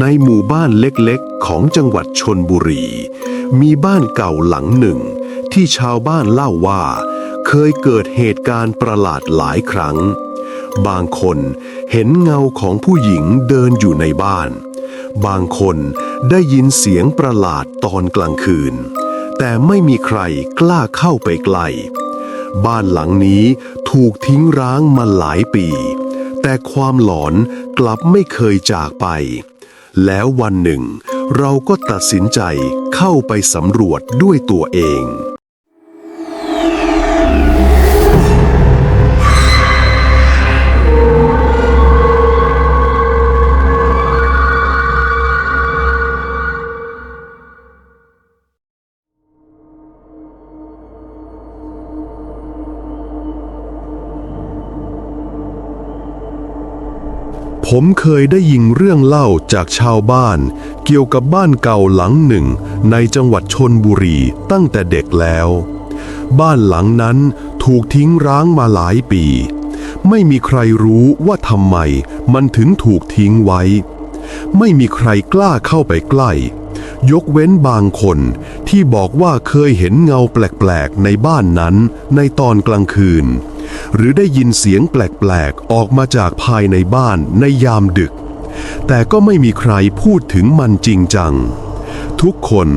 ในหมู่บ้านเล็กๆ ของจังหวัดชนบุรี มีบ้านเก่าหลังหนึ่ง ที่ชาวบ้านเล่าว่า เคยเกิดเหตุการณ์ประหลาดหลายครั้ง บางคนเห็นเงาของผู้หญิงเดินอยู่ในบ้าน บางคนได้ยินเสียงประหลาดตอนกลางคืน แต่ไม่มีใครกล้าเข้าไปใกล้บ้านหลังนี้ถูกทิ้งร้างมาหลายปี แต่ความหลอนกลับไม่เคยจากไป แล้ววันหนึ่ง เราก็ตัดสินใจเข้าไปสำรวจด้วยตัวเอง ผมเคยได้ยินเรื่องเล่าจากชาวบ้าน เกี่ยวกับบ้านเก่าหลังหนึ่ง ในจังหวัดชนบุรีตั้งแต่เด็กแล้ว บ้านหลังนั้นถูกทิ้งร้างมาหลายปี ไม่มีใครรู้ว่าทำไมมันถึงถูกทิ้งไว้ ไม่มีใครกล้าเข้าไปใกล้ ยกเว้นบางคนที่บอกว่าเคยเห็นเงาแปลกๆในบ้านนั้นในตอนกลางคืน หรือได้ยินเสียงแปลกๆ ออกมาจากภายในบ้านในยามดึก แต่ก็ไม่มีใครพูดถึงมันจริงจัง ทุกคน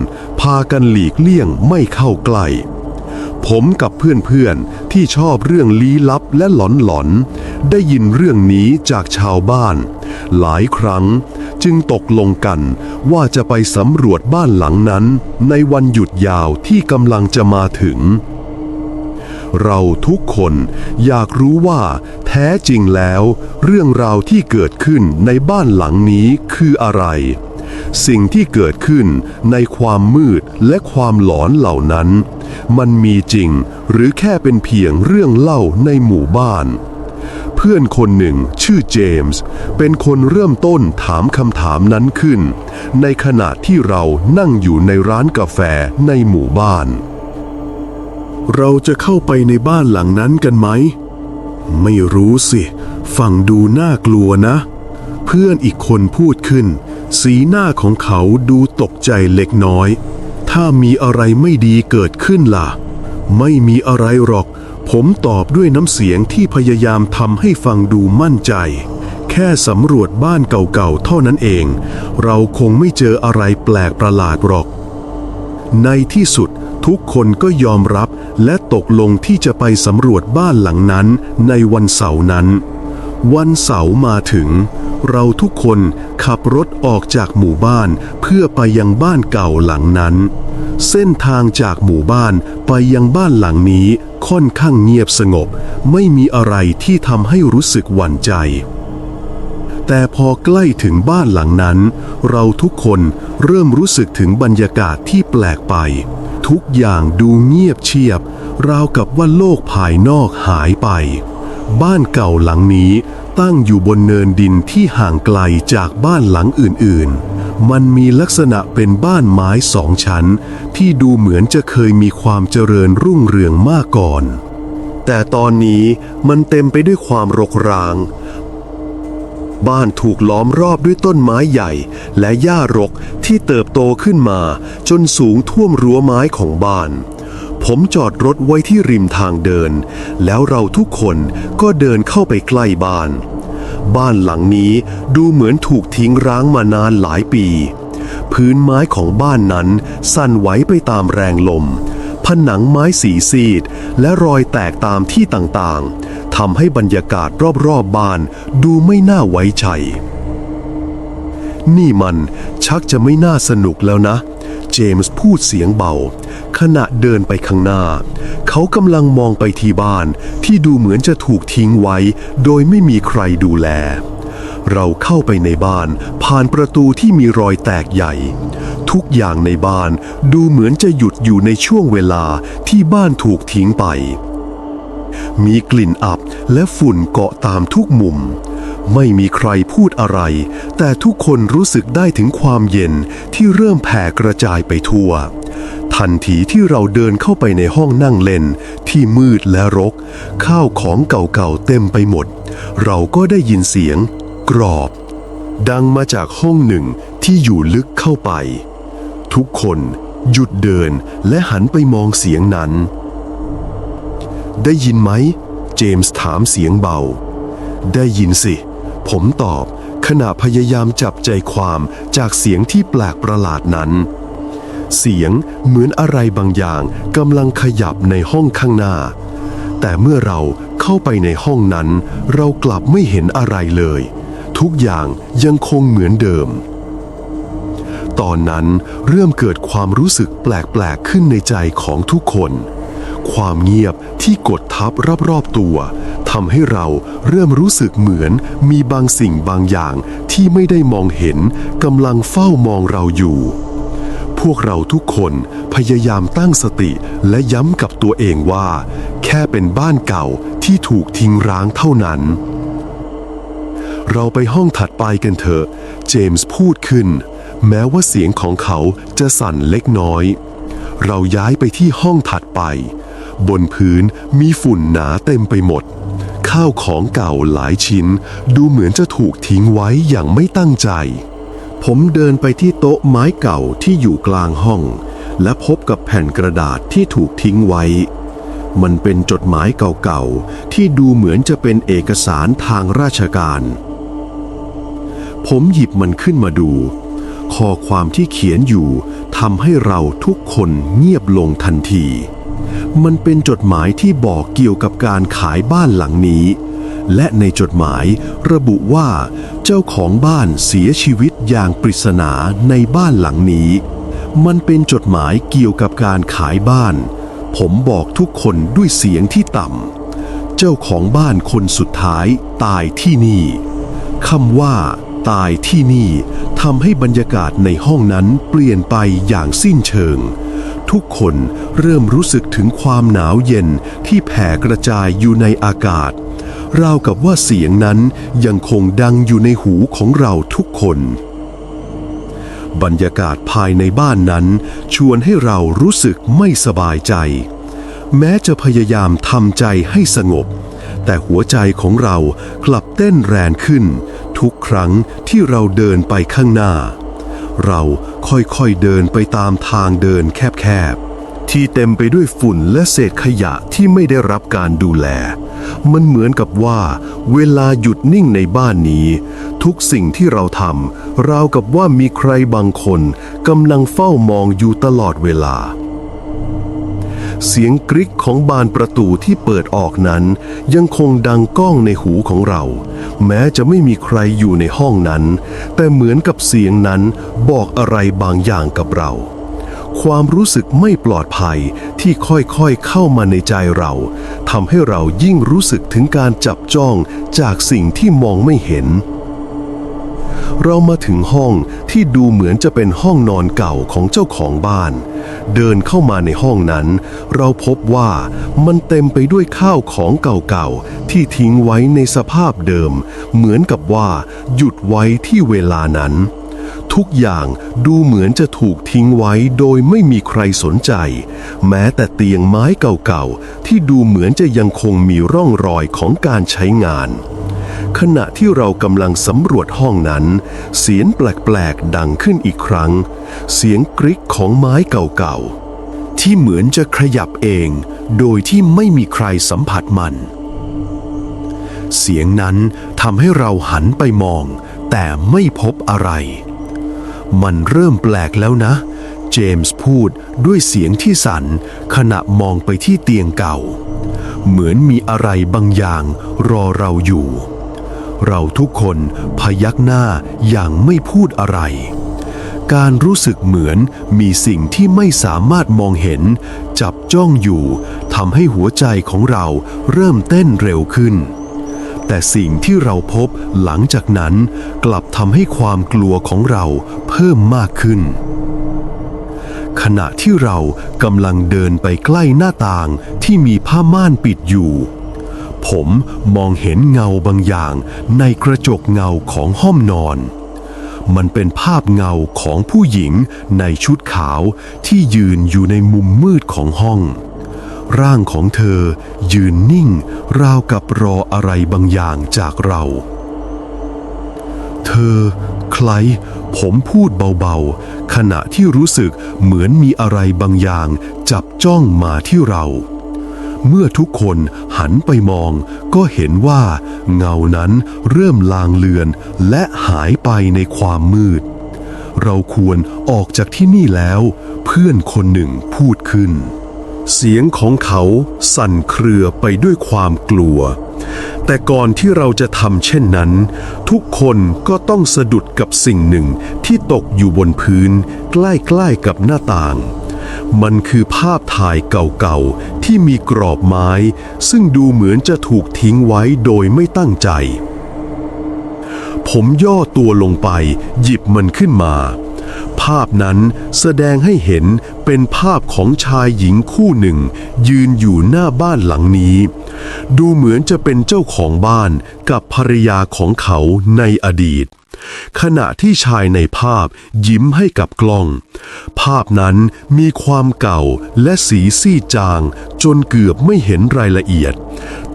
พากันหลีกเลี่ยงไม่เข้าใกล้ผมกับเพื่อนๆ ที่ชอบเรื่องลี้ลับและหลอนๆ ได้ยินเรื่องนี้จากชาวบ้าน หลายครั้งจึงตกลงกันว่าจะไปสำรวจบ้านหลังนั้นในวันหยุดยาวที่กำลังจะมาถึง เราทุกคนอยากรู้ว่าแท้จริงแล้ว เรื่องราวที่เกิดขึ้นในบ้านหลังนี้คืออะไร สิ่งที่เกิดขึ้นในความมืดและความหลอนเหล่านั้น มันมีจริงหรือแค่เป็นเพียงเรื่องเล่าในหมู่บ้านเพื่อนคนหนึ่งชื่อเจมส์เป็นคนเริ่มต้นถามคำถามนั้นขึ้น ในขณะที่เรานั่งอยู่ในร้านกาแฟในหมู่บ้าน เราจะเข้าไปในบ้านหลังนั้นกันไหม ไม่รู้สิ ฟังดูน่ากลัวนะ เพื่อนอีกคนพูดขึ้น สีหน้าของเขาดูตกใจเล็กน้อย ถ้ามีอะไรไม่ดีเกิดขึ้นล่ะ ไม่มีอะไรหรอก ผมตอบด้วยน้ำเสียงที่พยายามทำให้ฟังดูมั่นใจ แค่สำรวจบ้านเก่าๆเท่านั้นเอง เราคงไม่เจออะไรแปลกประหลาดหรอก ในที่สุดทุกคนก็ยอมรับ และตกลงที่จะไปสำรวจบ้านหลังนั้นในวันเสาร์นั้น วันเสาร์มาถึง เราทุกคนขับรถออกจากหมู่บ้านเพื่อไปยังบ้านเก่าหลังนั้น เส้นทางจากหมู่บ้านไปยังบ้านหลังนี้ค่อนข้างเงียบสงบ ไม่มีอะไรที่ทำให้รู้สึกหวั่นใจแต่พอใกล้ถึงบ้านหลังนั้น เราทุกคนเริ่มรู้สึกถึงบรรยากาศที่แปลกไป ทุกอย่างดูเงียบเชียบ ราวกับว่าโลกภายนอกหายไป บ้านเก่าหลังนี้ตั้งอยู่บนเนินดินที่ห่างไกลจากบ้านหลังอื่นๆ มันมีลักษณะเป็นบ้านไม้สองชั้น ที่ดูเหมือนจะเคยมีความเจริญรุ่งเรืองมากก่อน แต่ตอนนี้มันเต็มไปด้วยความรกร้าง บ้านถูกล้อมรอบด้วยต้นไม้ใหญ่ และหญ้ารกที่เติบโตขึ้นมา จนสูงท่วมรั้วไม้ของบ้าน ผมจอดรถไว้ที่ริมทางเดิน แล้วเราทุกคนก็เดินเข้าไปใกล้บ้าน บ้านหลังนี้ดูเหมือนถูกทิ้งร้างมานานหลายปี พื้นไม้ของบ้านนั้นสั่นไหวไปตามแรงลม ผนังไม้สีซีด และรอยแตกตามที่ต่างๆ ทำให้บรรยากาศรอบๆบบ้านดูไม่น่าไว้ใจ นี่มันชักจะไม่น่าสนุกแล้วนะ เจมส์พูดเสียงเบา ขณะเดินไปข้างหน้า เขากำลังมองไปที่บ้านที่ดูเหมือนจะถูกทิ้งไว้ โดยไม่มีใครดูแล เราเข้าไปในบ้านผ่านประตูที่มีรอยแตกใหญ่ทุกอย่างในบ้านดูเหมือนจะหยุดอยู่ในช่วงเวลาที่บ้านถูกทิ้งไป มีกลิ่นอับและฝุ่นเกาะตามทุกมุม ไม่มีใครพูดอะไร แต่ทุกคนรู้สึกได้ถึงความเย็นที่เริ่มแผ่กระจายไปทั่ว ทันทีที่เราเดินเข้าไปในห้องนั่งเล่น ที่มืดและรก ข้าวของเก่าๆเต็มไปหมด เราก็ได้ยินเสียง กรอบ ดังมาจากห้องหนึ่งที่อยู่ลึกเข้าไป ทุกคนหยุดเดินและหันไปมองเสียงนั้น ได้ยินไหม เจมส์ถามเสียงเบา ได้ยินสิ ผมตอบขณะพยายามจับใจความจากเสียงที่แปลกประหลาดนั้น เสียงเหมือนอะไรบางอย่างกำลังขยับในห้องข้างหน้า แต่เมื่อเราเข้าไปในห้องนั้น เรากลับไม่เห็นอะไรเลย ทุกอย่างยังคงเหมือนเดิม ตอนนั้นเริ่มเกิดความรู้สึกแปลกๆขึ้นในใจของทุกคน ความเงียบที่กดทับรอบๆตัวทำให้เราเริ่มรู้สึกเหมือนมีบางสิ่งบางอย่างที่ไม่ได้มองเห็นกำลังเฝ้ามองเราอยู่ พวกเราทุกคนพยายามตั้งสติและย้ำกับตัวเองว่า แค่เป็นบ้านเก่าที่ถูกทิ้งร้างเท่านั้น เราไปห้องถัดไปกันเถอะ เจมส์พูดขึ้น แม้ว่าเสียงของเขาจะสั่นเล็กน้อยเราย้ายไปที่ห้องถัดไป บนพื้นมีฝุ่นหนาเต็มไปหมด ข้าวของเก่าหลายชิ้น ดูเหมือนจะถูกทิ้งไว้อย่างไม่ตั้งใจ ผมเดินไปที่โต๊ะไม้เก่าที่อยู่กลางห้อง และพบกับแผ่นกระดาษที่ถูกทิ้งไว้ มันเป็นจดหมายเก่าๆ ที่ดูเหมือนจะเป็นเอกสารทางราชการ ผมหยิบมันขึ้นมาดูข้อความที่เขียนอยู่ทำให้เราทุกคนเงียบลงทันที มันเป็นจดหมายที่บอกเกี่ยวกับการขายบ้านหลังนี้ และในจดหมายระบุว่า เจ้าของบ้านเสียชีวิตอย่างปริศนาในบ้านหลังนี้ มันเป็นจดหมายเกี่ยวกับการขายบ้าน ผมบอกทุกคนด้วยเสียงที่ต่ำเจ้าของบ้านคนสุดท้ายตายที่นี่คำว่าตายที่นี่ทำให้บรรยากาศในห้องนั้นเปลี่ยนไปอย่างสิ้นเชิง ทุกคนเริ่มรู้สึกถึงความหนาวเย็นที่แผ่กระจายอยู่ในอากาศ ราวกับว่าเสียงนั้นยังคงดังอยู่ในหูของเราทุกคน บรรยากาศภายในบ้านนั้น ชวนให้เรารู้สึกไม่สบายใจ แม้จะพยายามทำใจให้สงบ แต่หัวใจของเรากลับเต้นแรงขึ้น ทุกครั้งที่เราเดินไปข้างหน้า เราค่อยๆเดินไปตามทางเดินแคบๆ ที่เต็มไปด้วยฝุ่นและเศษขยะที่ไม่ได้รับการดูแล มันเหมือนกับว่า เวลาหยุดนิ่งในบ้านนี้ ทุกสิ่งที่เราทำราวกับว่ามีใครบางคนกำลังเฝ้ามองอยู่ตลอดเวลาเสียงกริกของบานประตูที่เปิดออกนั้น ยังคงดังก้องในหูของเรา แม้จะไม่มีใครอยู่ในห้องนั้น แต่เหมือนกับเสียงนั้นบอกอะไรบางอย่างกับเรา ความรู้สึกไม่ปลอดภัยที่ค่อยๆเข้ามาในใจเราทำให้เรายิ่งรู้สึกถึงการจับจ้องจากสิ่งที่มองไม่เห็นเรามาถึงห้องที่ดูเหมือนจะเป็นห้องนอนเก่าของเจ้าของบ้าน เดินเข้ามาในห้องนั้น เราพบว่ามันเต็มไปด้วยข้าวของเก่าๆ ที่ทิ้งไว้ในสภาพเดิม เหมือนกับว่าหยุดไว้ที่เวลานั้น ทุกอย่างดูเหมือนจะถูกทิ้งไว้โดยไม่มีใครสนใจ แม้แต่เตียงไม้เก่าๆ ที่ดูเหมือนจะยังคงมีร่องรอยของการใช้งาน ขณะที่เรากำลังสำรวจห้องนั้น เสียงแปลกๆ ดังขึ้นอีกครั้ง เสียงกริกของไม้เก่าๆ ที่เหมือนจะขยับเอง โดยที่ไม่มีใครสัมผัสมัน เสียงนั้นทำให้เราหันไปมอง แต่ไม่พบอะไร มันเริ่มแปลกแล้วนะ เจมส์พูดด้วยเสียงที่สั่นขณะมองไปที่เตียงเก่า เหมือนมีอะไรบางอย่างรอเราอยู่ เราทุกคนพยักหน้าอย่างไม่พูดอะไร การรู้สึกเหมือนมีสิ่งที่ไม่สามารถมองเห็น จับจ้องอยู่ทำให้หัวใจของเราเริ่มเต้นเร็วขึ้น แต่สิ่งที่เราพบหลังจากนั้นกลับทำให้ความกลัวของเราเพิ่มมากขึ้นขณะที่เรากำลังเดินไปใกล้หน้าต่างที่มีผ้าม่านปิดอยู่ ผมมองเห็นเงาบางอย่างในกระจกเงาของห้องนอน มันเป็นภาพเงาของผู้หญิงในชุดขาวที่ยืนอยู่ในมุมมืดของห้อง ร่างของเธอยืนนิ่ง ราวกับรออะไรบางอย่างจากเรา เธอ ใครผมพูดเบาๆ ขณะที่รู้สึกเหมือนมีอะไรบางอย่างจับจ้องมาที่เรา เมื่อทุกคนหันไปมอง ก็เห็นว่าเงานั้นเริ่มลางเลือนและหายไปในความมืด เราควรออกจากที่นี่แล้ว เพื่อนคนหนึ่งพูดขึ้น เสียงของเขาสั่นเครือไปด้วยความกลัว แต่ก่อนที่เราจะทำเช่นนั้น ทุกคนก็ต้องสะดุดกับสิ่งหนึ่งที่ตกอยู่บนพื้น ใกล้ๆกับหน้าต่างมันคือภาพถ่ายเก่าๆ ที่มีกรอบไม้ ซึ่งดูเหมือนจะถูกทิ้งไว้โดยไม่ตั้งใจ ผมย่อตัวลงไป หยิบมันขึ้นมา ภาพนั้นแสดงให้เห็นเป็นภาพของชายหญิงคู่หนึ่ง ยืนอยู่หน้าบ้านหลังนี้ ดูเหมือนจะเป็นเจ้าของบ้านกับภรรยาของเขาในอดีต ขณะที่ชายในภาพยิ้มให้กับกล้อง ภาพนั้นมีความเก่าและสีซีดจาง จนเกือบไม่เห็นรายละเอียด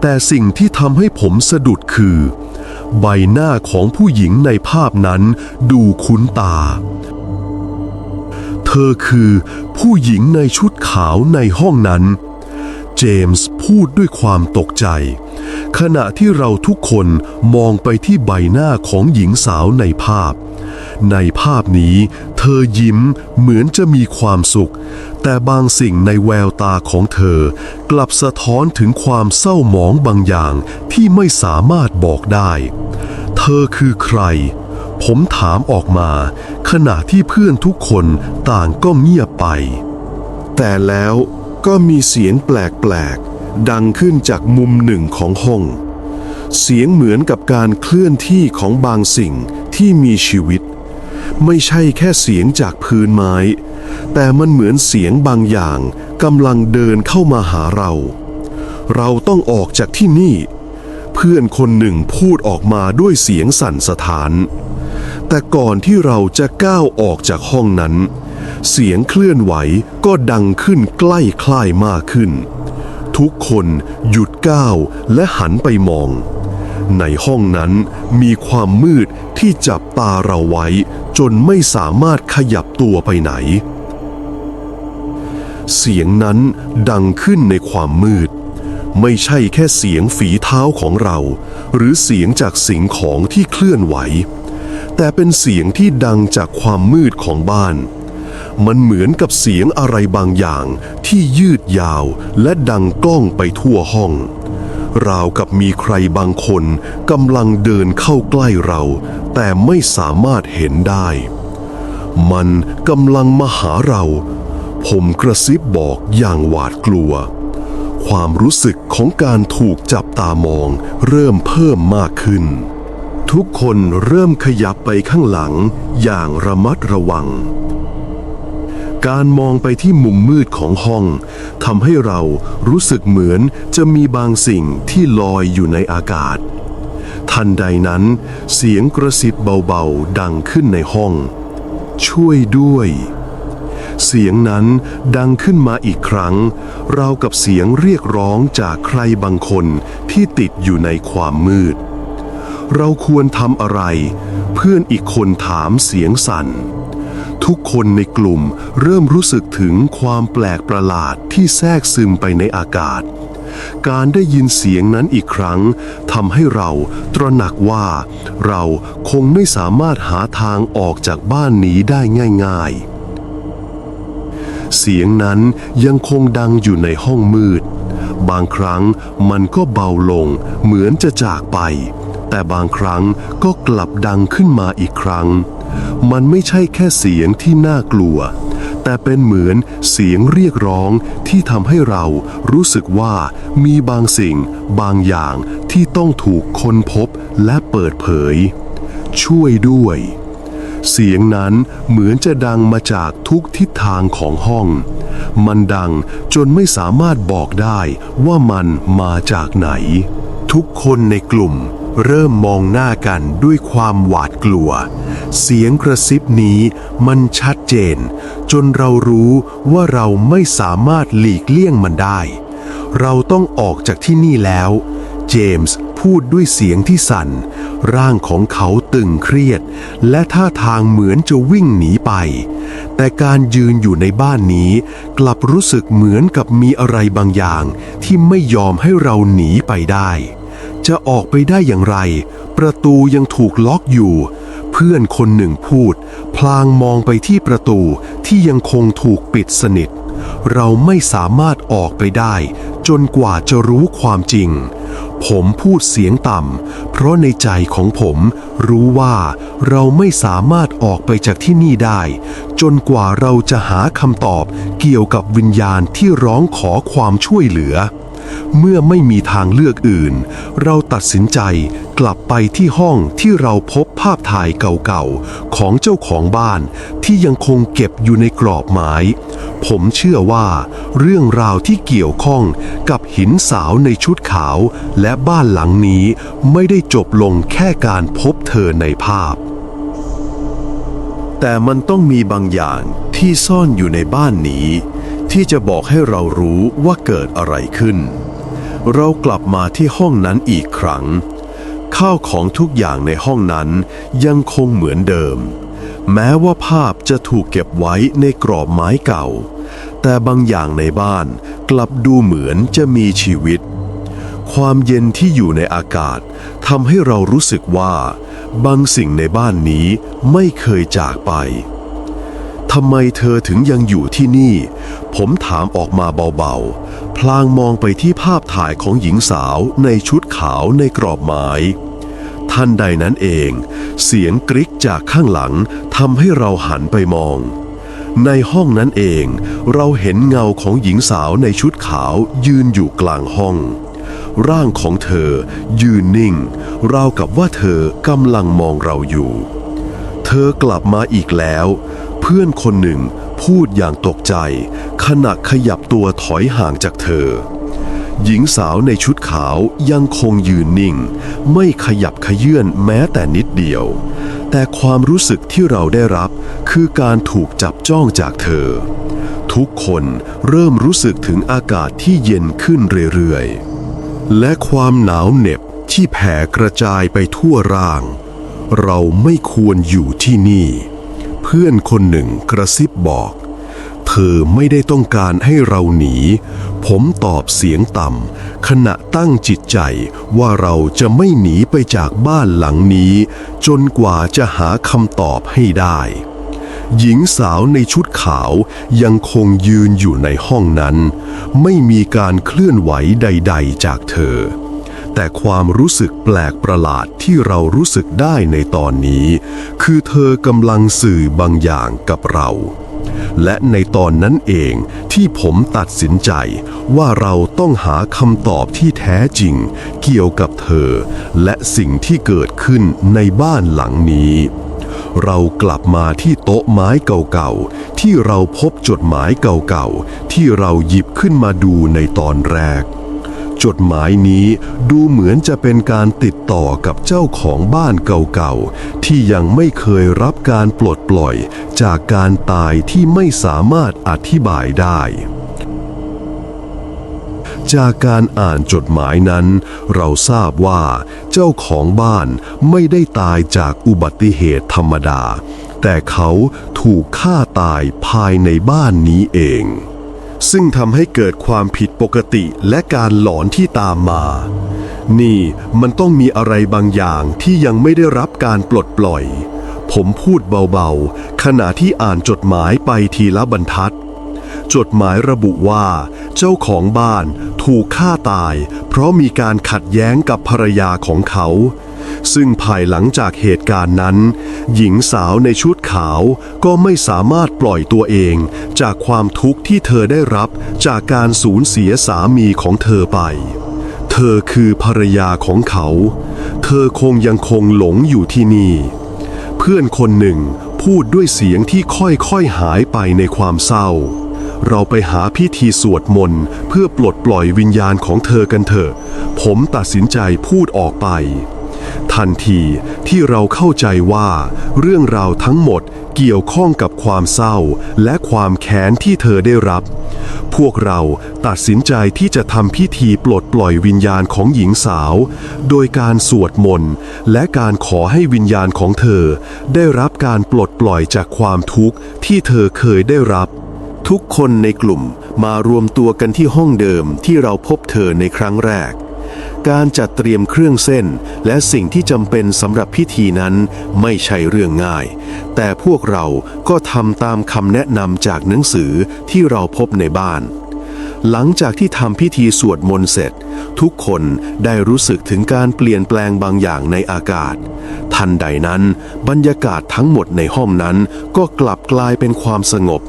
แต่สิ่งที่ทำให้ผมสะดุดคือ ใบหน้าของผู้หญิงในภาพนั้นดูคุ้นตา เธอคือผู้หญิงในชุดขาวในห้องนั้น เจมส์พูดด้วยความตกใจ ขณะที่เราทุกคนมองไปที่ใบหน้าของหญิงสาวในภาพ ในภาพนี้เธอยิ้มเหมือนจะมีความสุข แต่บางสิ่งในแววตาของเธอ กลับสะท้อนถึงความเศร้าหมองบางอย่างที่ไม่สามารถบอกได้ เธอคือใคร ผมถามออกมา ขณะที่เพื่อนทุกคนต่างก็เงียบไป แต่แล้วก็มีเสียงแปลกๆ ดังขึ้นจากมุมหนึ่งของห้อง เสียงเหมือนกับการเคลื่อนที่ของบางสิ่งที่มีชีวิต ไม่ใช่แค่เสียงจากพื้นไม้ แต่มันเหมือนเสียงบางอย่างกำลังเดินเข้ามาหาเรา เราต้องออกจากที่นี่ เพื่อนคนหนึ่งพูดออกมาด้วยเสียงสั่นสะท้าน แต่ก่อนที่เราจะก้าวออกจากห้องนั้น เสียงเคลื่อนไหวก็ดังขึ้นใกล้คล้ายมากขึ้น ทุกคนหยุดก้าวและหันไปมอง ในห้องนั้นมีความมืดที่จับตาเราไว้ จนไม่สามารถขยับตัวไปไหน เสียงนั้นดังขึ้นในความมืด ไม่ใช่แค่เสียงฝีเท้าของเรา หรือเสียงจากสิ่งของที่เคลื่อนไหว แต่เป็นเสียงที่ดังจากความมืดของบ้าน มันเหมือนกับเสียงอะไรบางอย่างที่ยืดยาวและดังกล้องไปทั่วห้อง ราวกับมีใครบางคนกำลังเดินเข้าใกล้เรา แต่ไม่สามารถเห็นได้ มันกำลังมาหาเรา ผมกระซิบบอกอย่างหวาดกลัว ความรู้สึกของการถูกจับตามองเริ่มเพิ่มมากขึ้นทุกคนเริ่มขยับไปข้างหลังอย่างระมัดระวัง การมองไปที่มุมมืดของห้องทำให้เรารู้สึกเหมือนจะมีบางสิ่งที่ลอยอยู่ในอากาศ ทันใดนั้น เสียงกระซิบเบาๆ ดังขึ้นในห้อง ช่วยด้วย เสียงนั้นดังขึ้นมาอีกครั้งราวกับเสียงเรียกร้องจากใครบางคนที่ติดอยู่ในความมืด เราควรทำอะไร เพื่อนอีกคนถามเสียงสั่น ทุกคนในกลุ่มเริ่มรู้สึกถึงความแปลกประหลาดที่แทรกซึมไปในอากาศ การได้ยินเสียงนั้นอีกครั้งทำให้เราตระหนักว่า เราคงไม่สามารถหาทางออกจากบ้านนี้ได้ง่ายๆเสียงนั้นยังคงดังอยู่ในห้องมืด บางครั้งมันก็เบาลงเหมือนจะจากไป แต่บางครั้งก็กลับดังขึ้นมาอีกครั้ง มันไม่ใช่แค่เสียงที่น่ากลัว แต่เป็นเหมือนเสียงเรียกร้องที่ทำให้เรารู้สึกว่ามีบางสิ่งบางอย่างที่ต้องถูกค้นพบและเปิดเผย ช่วยด้วย เสียงนั้นเหมือนจะดังมาจากทุกทิศทางของห้อง มันดังจนไม่สามารถบอกได้ว่ามันมาจากไหน ทุกคนในกลุ่ม เริ่มมองหน้ากันด้วยความหวาดกลัว เสียงกระซิบนี้มันชัดเจน จนเรารู้ว่าเราไม่สามารถหลีกเลี่ยงมันได้ เราต้องออกจากที่นี่แล้ว เจมส์พูดด้วยเสียงที่สั่น ร่างของเขาตึงเครียด และท่าทางเหมือนจะวิ่งหนีไป แต่การยืนอยู่ในบ้านนี้ กลับรู้สึกเหมือนกับมีอะไรบางอย่าง ที่ไม่ยอมให้เราหนีไปได้ จะออกไปได้อย่างไร ประตูยังถูกล็อกอยู่ เพื่อนคนหนึ่งพูด พลางมองไปที่ประตูที่ยังคงถูกปิดสนิท เราไม่สามารถออกไปได้ จนกว่าจะรู้ความจริง ผมพูดเสียงต่ำ เพราะในใจของผมรู้ว่าเราไม่สามารถออกไปจากที่นี่ได้ จนกว่าเราจะหาคำตอบเกี่ยวกับวิญญาณที่ร้องขอความช่วยเหลือ เมื่อไม่มีทางเลือกอื่น เราตัดสินใจกลับไปที่ห้องที่เราพบภาพถ่ายเก่าๆ ของเจ้าของบ้านที่ยังคงเก็บอยู่ในกรอบไม้ ผมเชื่อว่าเรื่องราวที่เกี่ยวข้องกับหินสาวในชุดขาวและบ้านหลังนี้ไม่ได้จบลงแค่การพบเธอในภาพ แต่มันต้องมีบางอย่างที่ซ่อนอยู่ในบ้านนี้ ที่จะบอกให้เรารู้ว่าเกิดอะไรขึ้น เรากลับมาที่ห้องนั้นอีกครั้ง ข้าวของทุกอย่างในห้องนั้นยังคงเหมือนเดิม แม้ว่าภาพจะถูกเก็บไว้ในกรอบไม้เก่า แต่บางอย่างในบ้านกลับดูเหมือนจะมีชีวิต ความเย็นที่อยู่ในอากาศทำให้เรารู้สึกว่า บางสิ่งในบ้านนี้ไม่เคยจากไป ทำไมเธอถึงยังอยู่ที่นี่ ผมถามออกมาเบาๆ พลางมองไปที่ภาพถ่ายของหญิงสาวในชุดขาวในกรอบไม้ทันใดนั้นเอง เสียงกริกจากข้างหลังทำให้เราหันไปมอง ในห้องนั้นเอง เราเห็นเงาของหญิงสาวในชุดขาวยืนอยู่กลางห้อง ร่างของเธอยืนนิ่ง ราวกับว่าเธอกำลังมองเราอยู่ เธอกลับมาอีกแล้ว เพื่อนคนหนึ่งพูดอย่างตกใจ ขณะขยับตัวถอยห่างจากเธอ หญิงสาวในชุดขาวยังคงยืนนิ่ง ไม่ขยับขยื่นแม้แต่นิดเดียว แต่ความรู้สึกที่เราได้รับคือการถูกจับจ้องจากเธอ ทุกคนเริ่มรู้สึกถึงอากาศที่เย็นขึ้นเรื่อยๆ และความหนาวเหน็บที่แผ่กระจายไปทั่วร่าง เราไม่ควรอยู่ที่นี่ เพื่อนคนหนึ่งกระซิบบอก เธอไม่ได้ต้องการให้เราหนี ผมตอบเสียงต่ำขณะตั้งจิตใจว่าเราจะไม่หนีไปจากบ้านหลังนี้ จนกว่าจะหาคำตอบให้ได้ หญิงสาวในชุดขาวยังคงยืนอยู่ในห้องนั้น ไม่มีการเคลื่อนไหวใด ๆ จากเธอ แต่ความรู้สึกแปลกประหลาดที่เรารู้สึกได้ในตอนนี้ คือเธอกำลังสื่อบางอย่างกับเรา และในตอนนั้นเองที่ผมตัดสินใจว่าเราต้องหาคำตอบที่แท้จริง เกี่ยวกับเธอ และสิ่งที่เกิดขึ้นในบ้านหลังนี้เรากลับมาที่โต๊ะไม้เก่าๆ ที่เราพบจดหมายเก่าๆ ที่เราหยิบขึ้นมาดูในตอนแรก จดหมายนี้ดูเหมือนจะเป็นการติดต่อกับเจ้าของบ้านเก่าๆ ที่ยังไม่เคยรับการปลดปล่อยจากการตายที่ไม่สามารถอธิบายได้จากการอ่านจดหมายนั้น เราทราบว่า เจ้าของบ้านไม่ได้ตายจากอุบัติเหตุธรรมดา แต่เขาถูกฆ่าตายภายในบ้านนี้เอง ซึ่งทำให้เกิดความผิดปกติและการหลอนที่ตามมา นี่มันต้องมีอะไรบางอย่างที่ยังไม่ได้รับการปลดปล่อย ผมพูดเบาๆ ขณะที่อ่านจดหมายไปทีละบรรทัด จดหมายระบุว่า เจ้าของบ้านถูกฆ่าตาย เพราะมีการขัดแย้งกับภรรยาของเขา ซึ่งภายหลังจากเหตุการณ์นั้น หญิงสาวในชุดขาวก็ไม่สามารถปล่อยตัวเอง จากความทุกข์ที่เธอได้รับจากการสูญเสียสามีของเธอไป เธอคือภรรยาของเขา เธอคงยังคงหลงอยู่ที่นี่ เพื่อนคนหนึ่งพูดด้วยเสียงที่ค่อยๆหายไปในความเศร้า เราไปหาพิธีสวดมนต์เพื่อปลดปล่อยวิญญาณของเธอกันเถอะ ผมตัดสินใจพูดออกไป ทันทีที่เราเข้าใจว่าเรื่องราวทั้งหมดเกี่ยวข้องกับความเศร้าและความแค้นที่เธอได้รับ พวกเราตัดสินใจที่จะทำพิธีปลดปล่อยวิญญาณของหญิงสาว โดยการสวดมนต์และการขอให้วิญญาณของเธอ ได้รับการปลดปล่อยจากความทุกข์ที่เธอเคยได้รับทุกคนในกลุ่มมารวมตัวกันที่ห้องเดิมที่เราพบเธอในครั้งแรก การจัดเตรียมเครื่องเส้น และสิ่งที่จำเป็นสำหรับพิธีนั้นไม่ใช่เรื่องง่าย แต่พวกเราก็ทำตามคำแนะนำจากหนังสือที่เราพบในบ้าน หลังจากที่ทำพิธีสวดมนต์เสร็จ ทุกคนได้รู้สึกถึงการเปลี่ยนแปลงบางอย่างในอากาศ ทันใดนั้น บรรยากาศทั้งหมดในห้องนั้นก็กลับกลายเป็นความสงบ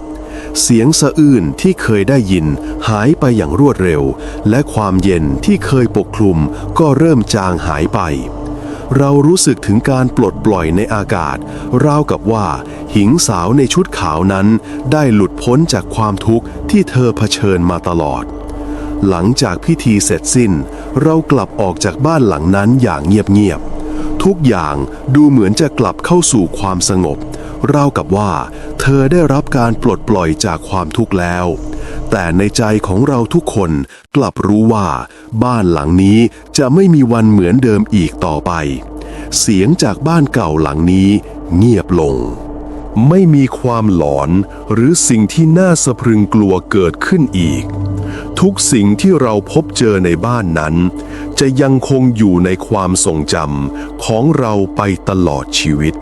เสียงสะอื้นที่เคยได้ยินหายไปอย่างรวดเร็ว และความเย็นที่เคยปกคลุมก็เริ่มจางหายไป เรารู้สึกถึงการปลดปล่อยในอากาศ ราวกับว่า หิงสาวในชุดขาวนั้นได้หลุดพ้นจากความทุกข์ที่เธอเผชิญมาตลอด หลังจากพิธีเสร็จสิ้น เรากลับออกจากบ้านหลังนั้นอย่างเงียบๆทุกอย่างดูเหมือนจะกลับเข้าสู่ความสงบ ราวกับว่า เธอได้รับการปลดปล่อยจากความทุกข์แล้ว แต่ในใจของเราทุกคนกลับรู้ว่า บ้านหลังนี้จะไม่มีวันเหมือนเดิมอีกต่อไป เสียงจากบ้านเก่าหลังนี้เงียบลง ไม่มีความหลอนหรือสิ่งที่น่าสะพรึงกลัวเกิดขึ้นอีก ทุกสิ่งที่เราพบเจอในบ้านนั้น จะยังคงอยู่ในความทรงจำของเราไปตลอดชีวิต